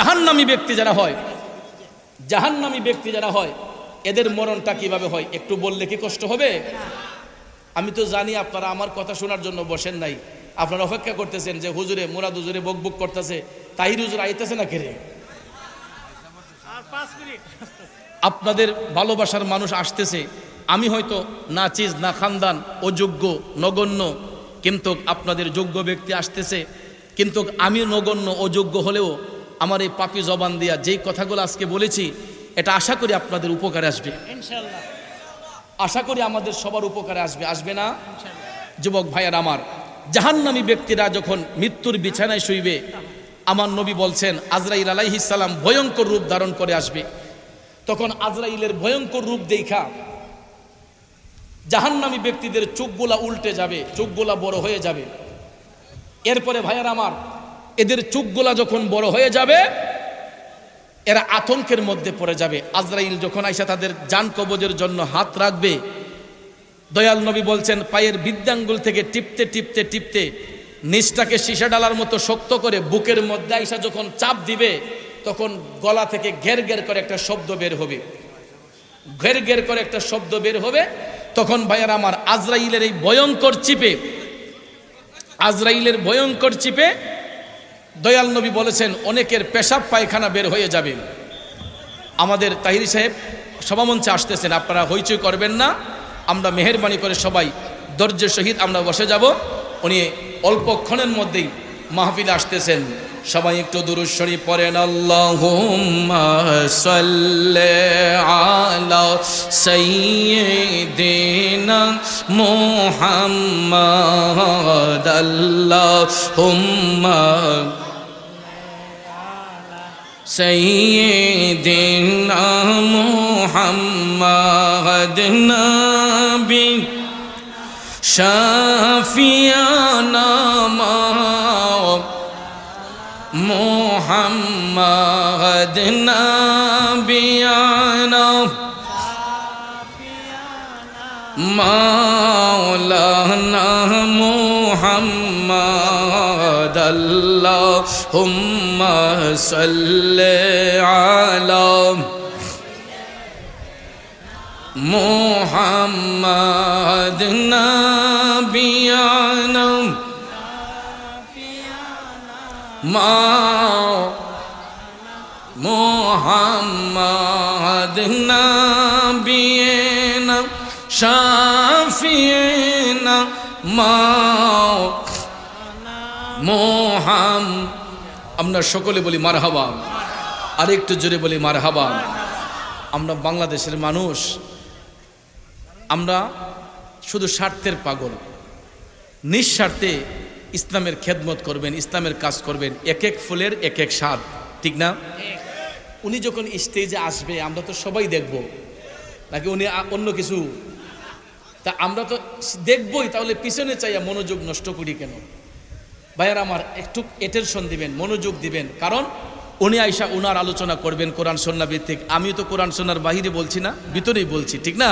জাহান্নামী ব্যক্তি যারা হয়, জাহান্নামী ব্যক্তি যারা হয়, এদের মরণটা কীভাবে হয়? একটু বললে কি কষ্ট হবে? আমি তো জানি আপনারা আমার কথা শোনার জন্য বসেন নাই। আপনারা অপেক্ষা করতেছেন যে হুজুরে, মুরাদ হুজুরে বক বুক করতেছে। তাহির হুজুর আইতেছে না কেড়ে আপনাদের ভালোবাসার মানুষ আসতেছে। আমি হয়তো না চিজ, না খানদান, অযোগ্য, নগণ্য, কিন্তু আপনাদের যোগ্য ব্যক্তি আসতেছে। কিন্তু আমি নগণ্য, অযোগ্য হলেও আমার এই পাপি জবান দিয়া যেই কথাগুলো আজকে বলেছি এটা আশা করি আপনাদের উপকারে আসবে। আশা করি আমাদের সবার উপকারে আসবে। আসবে না? যুবক ভাইয়ার আমার। জাহান্নামী ব্যক্তিরা যখন মৃত্যুর বিছানায় শুইবে আমার নবী বলছেন আজরাইল আলাইহিসাল্লাম ভয়ঙ্কর রূপ ধারণ করে আসবে। তখন আজরাইলের ভয়ঙ্কর রূপ দেখা জাহান্নামী ব্যক্তিদের চোখগুলা উল্টে যাবে চোখগুলা বড় হয়ে যাবে। এরপরে ভাইয়ার আমার এদের চোখগুলা যখন বড় হয়ে যাবে, এরা আতঙ্কের মধ্যে পড়ে যাবে। আজরাইল যখন আইসা তাদের যান কবজের জন্য হাত রাখবে, দয়াল নবী বলছেন, পায়ের বিদ্যাঙ্গুল থেকে টিপতে টিপতে টিপতে নিচটাকে সীসা ডালার মতো শক্ত করে বুকের মধ্যে আইসা যখন চাপ দিবে, তখন গলা থেকে ঘের ঘের করে একটা শব্দ বের হবে। ঘের ঘের করে একটা শব্দ বের হবে, তখন ভাইয়ার আমার আজরাইলের এই ভয়ঙ্কর চিপে, আজরাইলের ভয়ঙ্কর চিপে দয়াল নবী বলেছেন, অনেকের পেশাব পায়খানা বের হয়ে যাবে। আমাদের তাহিরি সাহেব সভামঞ্চে আসতেছেন, আপনারা হইচই করবেন না। আমরা মেহরবানি করে সবাই ধৈর্যের সহিত আমরা বসে যাব। উনি অল্পক্ষণের মধ্যেই মাহফিলে আসতেছেন। সবাই একটু দুরুশ্বরী পড়েন আল্লাহুম্মা সাল্লি আলা সাইয়্যিদিনা মুহাম্মাদ আল্লাহুম্মা সাইয়্যিদিনা মুহাম্মাদ নবী শাফিয়া محمد نبينا. مولانا محمد اللهم صل على محمد نبينا. ما মোহাম্মদ নবিয়েনা সাফিয়েন মাও মোহাম। আমরা সকলে বলি মারহাবা। আর একটু জোরে বলি মারহাবা। আমরা বাংলাদেশের মানুষ। আমরা শুধু স্বার্থের পাগল। নিঃস্বার্থে ইসলামের খেদমত করবেন, ইসলামের কাজ করবেন এক এক ফুলের এক এক স্বাদ। ঠিক না? উনি যখন স্টেজে আসবে, আমরা তো সবাই দেখব। নাকি উনি অন্য কিছু? তা আমরা তো দেখবই, তাহলে পিছনে চাইয়া মনোযোগ নষ্ট করি কেন? ভাইয়ার আমার একটু এটেনশন দিবেন, মনোযোগ দিবেন। কারণ উনি আইসা উনার আলোচনা করবেন কোরআন সন্না ভিত্তিক। আমিও তো কোরআন সন্ন্যার বাহিরে বলছি না, ভিতরেই বলছি, ঠিক না?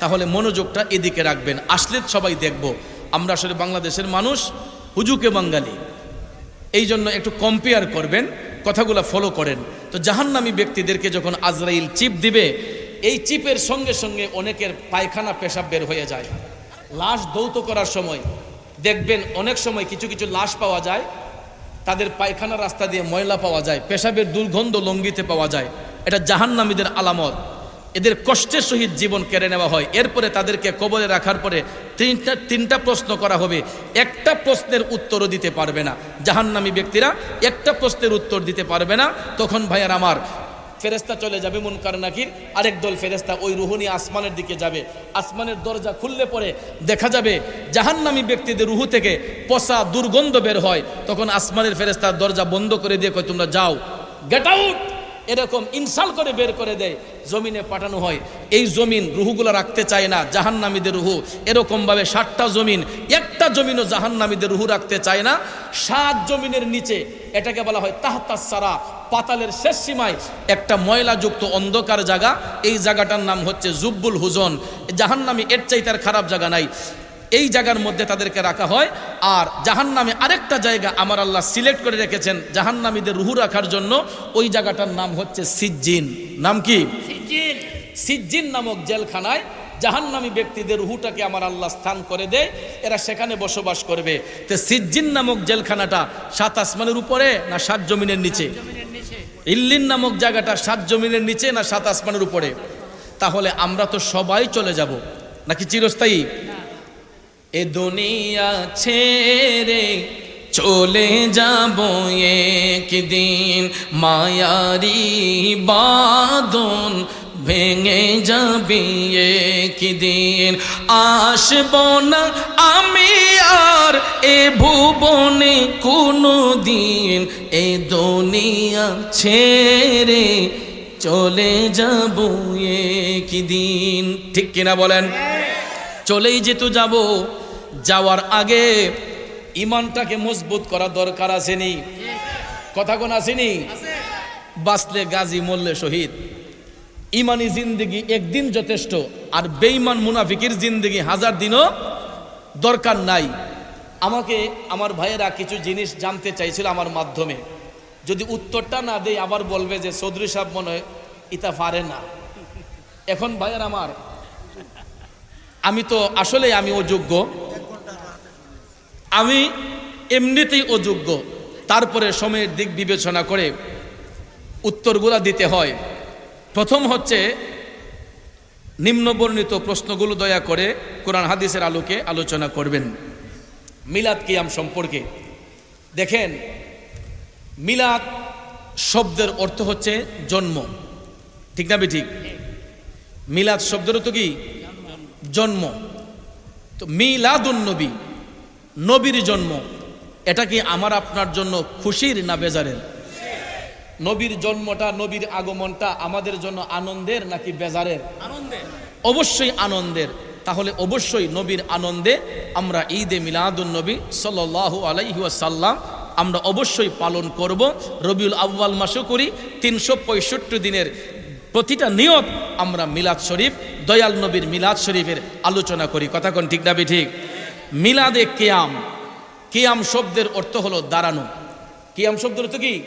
তাহলে মনোযোগটা এদিকে রাখবেন, আসলে সবাই দেখব। আমরা আসলে বাংলাদেশের মানুষ, হুজুকে বাঙালি। এই জন্য একটু কম্পেয়ার করবেন। কথাগুলো ফলো করেন। তো জাহান্নামী ব্যক্তিদেরকে যখন আজরাইল চিপ দিবে, এই চিপের সঙ্গে সঙ্গে অনেকের পায়খানা, পেশাব বের হয়ে যায়। লাশ দৌত করার সময় দেখবেন অনেক সময় কিছু কিছু লাশ পাওয়া যায়, তাদের পায়খানা রাস্তা দিয়ে ময়লা পাওয়া যায়, পেশাবের দুর্গন্ধ লঙ্গিতে পাওয়া যায়। এটা জাহান্নামীদের আলামত। এদের কষ্টের সহিত জীবন কেড়ে নেওয়া হয়। এরপরে তাদেরকে কবরে রাখার পরে তিনটা তিনটা প্রশ্ন করা হবে। একটা প্রশ্নের উত্তরও দিতে পারবে না। জাহান্নামী ব্যক্তিরা একটা প্রশ্নের উত্তর দিতে পারবে না। তখন ভাইয়ার আমার ফেরেস্তা চলে যাবে মন মুনকার নাকির আরেক দল ফেরেস্তা ওই রুহুনি আসমানের দিকে যাবে। আসমানের দরজা খুললে পরে দেখা যাবে জাহান্নামী ব্যক্তিদের রুহু থেকে পচা দুর্গন্ধ বের হয়। তখন আসমানের ফেরেস্তার দরজা বন্ধ করে দিয়ে কয়, তোমরা যাও। গেট আউট এরকম ইনসাল করে বের করে দেয়, জমিনে পাঠানো হয়। এই জমিন রুহুগুলো রাখতে চায় না, জাহান্নামীদের রুহু। এরকমভাবে ষাটটা জমিন, একটা জমিনও জাহান্নামীদের রুহু রাখতে চায় না। সাত জমিনের নিচে, এটাকে বলা হয় তাহতা সারা পাতালের শেষ সীমায় একটা ময়লাযুক্ত অন্ধকার জায়গা। এই জায়গাটার নাম হচ্ছে জুব্বুল হুজন। জাহান্নামী এর চাইতে আর খারাপ জায়গা নাই। এই জায়গার মধ্যে তাদেরকে রাখা হয়। আর জাহান্নামে আরেকটা জায়গা আমার আল্লাহ সিলেক্ট করে রেখেছেন জাহান্নামীদের রুহু রাখার জন্য। ওই জায়গাটার নাম হচ্ছে সিজ্জিন। নাম কি? সিজ্জিন। নামক জেলখানায় জাহান্নামী ব্যক্তিদের রুহুটাকে আমার আল্লাহ স্থান করে দেয়। এরা সেখানে বসবাস করবে। তো সিজ্জিন নামক জেলখানাটা সাত আসমানের উপরে না সাত জমিনের নিচে। ইল্লিন নামক জায়গাটা সাত জমিনের নিচে না সাত আসমানের উপরে? তাহলে আমরা তো সবাই চলে যাব। নাকি চিরস্থায়ী? এ দুনিয়া ছেড়ে চলে যাব একদিন। মায়ারি বাদন ভেঙে যাবে একদিন। আসব না আমি আর এ ভুবনে কোনো দিন এ দুনিয়া ছেড়ে চলে যাব একদিন। ঠিক কিনা বলেন? চলেই যেহেতু যাব। যাওয়ার আগে ইমানটাকে মজবুত করা দরকার আসেনি। কথা কোন আসেনি? বাঁচলে গাজী মরলে শহীদ। ইমানি জিন্দগি একদিন যথেষ্ট আর বেইমান মুনাফিকির জিন্দগি হাজার দিনও দরকার নাই। আমাকে আমার ভাইয়েরা কিছু জিনিস জানতে চাইছিল আমার মাধ্যমে। যদি উত্তরটা না দেয় আবার বলবে যে চৌধুরী সাহেব মনে হয় ইতা পারে না। এখন ভাইয়ের আমার। আমি তো আসলে আমি অযোগ্য। আমি এমনিতেই অযোগ্য। তারপরে সময়ের দিক বিবেচনা করে উত্তরগুলো দিতে হয়। প্রথম হচ্ছে, নিম্নবর্ণিত প্রশ্নগুলো দয়া করে কোরআন হাদিসের আলোকে আলোচনা করবেন। মিলাদ কিয়াম সম্পর্কে। দেখেন, মিলাদ শব্দের অর্থ হচ্ছে জন্ম। ঠিক না ঠিক মিলাদ শব্দের অর্থ কি? জন্ম। তো মিলাদুন নবী নবীর জন্ম। এটা কি আমার আপনার জন্য খুশির না বেজারের? নবীর জন্মটা নবীর আগমনটা আমাদের জন্য আনন্দের নাকি বেজারের? আনন্দের। অবশ্যই আনন্দের। তাহলে অবশ্যই নবীর আনন্দে আমরা ঈদে মিলাদুন নবী সাল্লাল্লাহু আলাইহি ওয়াসাল্লাম আমরা অবশ্যই পালন করব। রবিউল আউ্বাল মাসও করি তিনশো পঁয়ষট্টি দিনের প্রতিটা নিয়ত আমরা মিলাদ শরীফ দয়াল নবীর মিলাদ শরীফের আলোচনা করি। কথা কোন ঠিক না ঠিক? মিলাদে কেয়াম। কেয়াম শব্দের অর্থ হলো দাঁড়ানো। কেয়াম শব্দের অর্থ কি?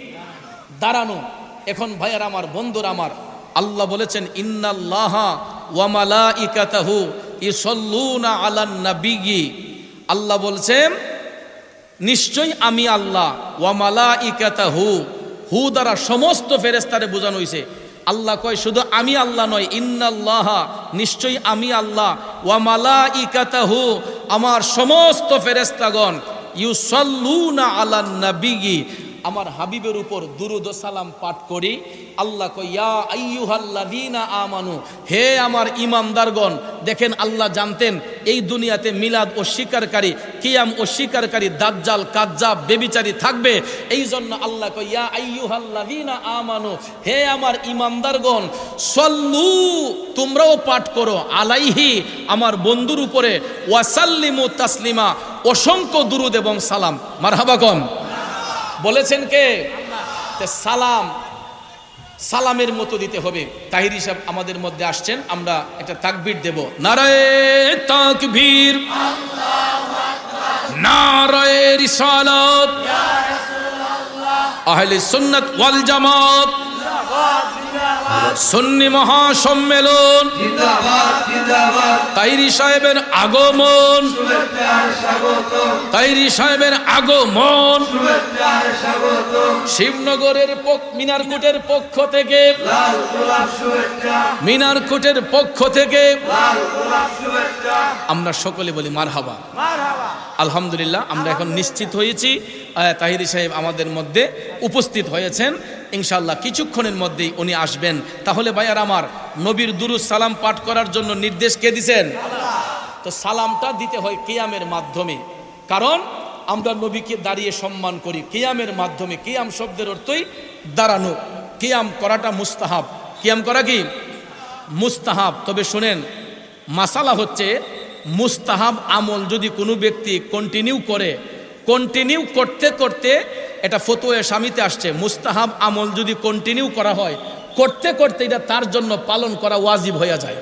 দাঁড়ানো। এখন ভাইয়ার আমার, বন্ধুর আমার, আল্লাহ বলেছেন, ইন্নাল্লাহা ওয়া মালাইকাতাহু ইসাল্লুনা আলান নাবিয়্যি আল্লাহ বলছেন, নিশ্চয়ই আমি আল্লাহ ওয়া মালাইকাতাহু, হু দ্বারা সমস্ত ফেরেস্তারে বোঝানো হয়েছে আল্লাহ কয়, শুধু আমি আল্লাহ নয়, ইন্নাল্লাহা, নিশ্চয়ই আমি আল্লাহ ওয়া মালাইকাতাহু আমার সমস্ত ফেরেস্তাগণ ইউসল্লুনা আলান নাবিয়্যি আমার হাবিবের উপর দুরুদ সালাম পাঠ করি। আল্লাহ কইয়া আইয়ুহাল্লাযীনা আমানু, হে আমার ইমানদারগণ দেখেন আল্লাহ জানতেন এই দুনিয়াতে মিলাদ ও স্বীকারকারী, কিয়াম ও স্বীকারকারী দাজ্জাল, কাজ্জাব, বেবিচারী থাকবে। এই জন্য আল্লাহ কইয়া আইয়ুহাল্লাযীনা আমানু, হে আমার ইমানদারগণ সল্লু, তোমরাও পাঠ করো, আলাইহি, আমার বন্ধুর উপরে, ওয়াসাল্লিমু তাসলিমা, অসংখ্য দুরুদ এবং সালাম। মারহাবা কম। বলেছেন কে? সালাম, সালামের মতো দিতে হবে। তাহির হিসাব আমাদের মধ্যে আসছেন, আমরা একটা তাকবীর দেব। নারায়ে তাকবীর। নারায়ে রিসালাত। আহলে সুন্নাত ওয়াল জামাত। সুন্নি মহাসম্মেলন। তাইরি সাহেবের আগমন। তাইরি সাহেবের আগমন। শিবনগরের মিনারকুটের পক্ষ থেকে মিনারকুটের পক্ষ থেকে আমরা সকলে বলি মারহাবা। আলহামদুলিল্লাহ, আমরা এখন নিশ্চিত হয়েছি তাহিরি সাহেব আমাদের মধ্যে উপস্থিত হয়েছেন। ইনশাল্লাহ কিছুক্ষণের মধ্যেই উনি আসবেন। তাহলে ভাইয়ার আমার নবীর দুরুজ সালাম পাঠ করার জন্য নির্দেশ কে দিছেন? তো সালামটা দিতে হয় কিয়ামের মাধ্যমে। কারণ আমরা নবীকে দাঁড়িয়ে সম্মান করি। কেয়ামের মাধ্যমে কেয়াম শব্দের অর্থই দাঁড়ানো। কেয়াম করাটা মুস্তাহাব। কেয়াম করা কি? মুস্তাহাব। তবে শোনেন, মাসালা হচ্ছে মুস্তাহাব আমল যদি কোনো ব্যক্তি কন্টিনিউ করে কন্টিনিউ করতে করতে এটা ফতোয়ে স্বামীতে আসছে। মুস্তাহাব আমল যদি কন্টিনিউ করা হয়, করতে করতে এটা তার জন্য পালন করা ওয়াজিব হয়ে যায়।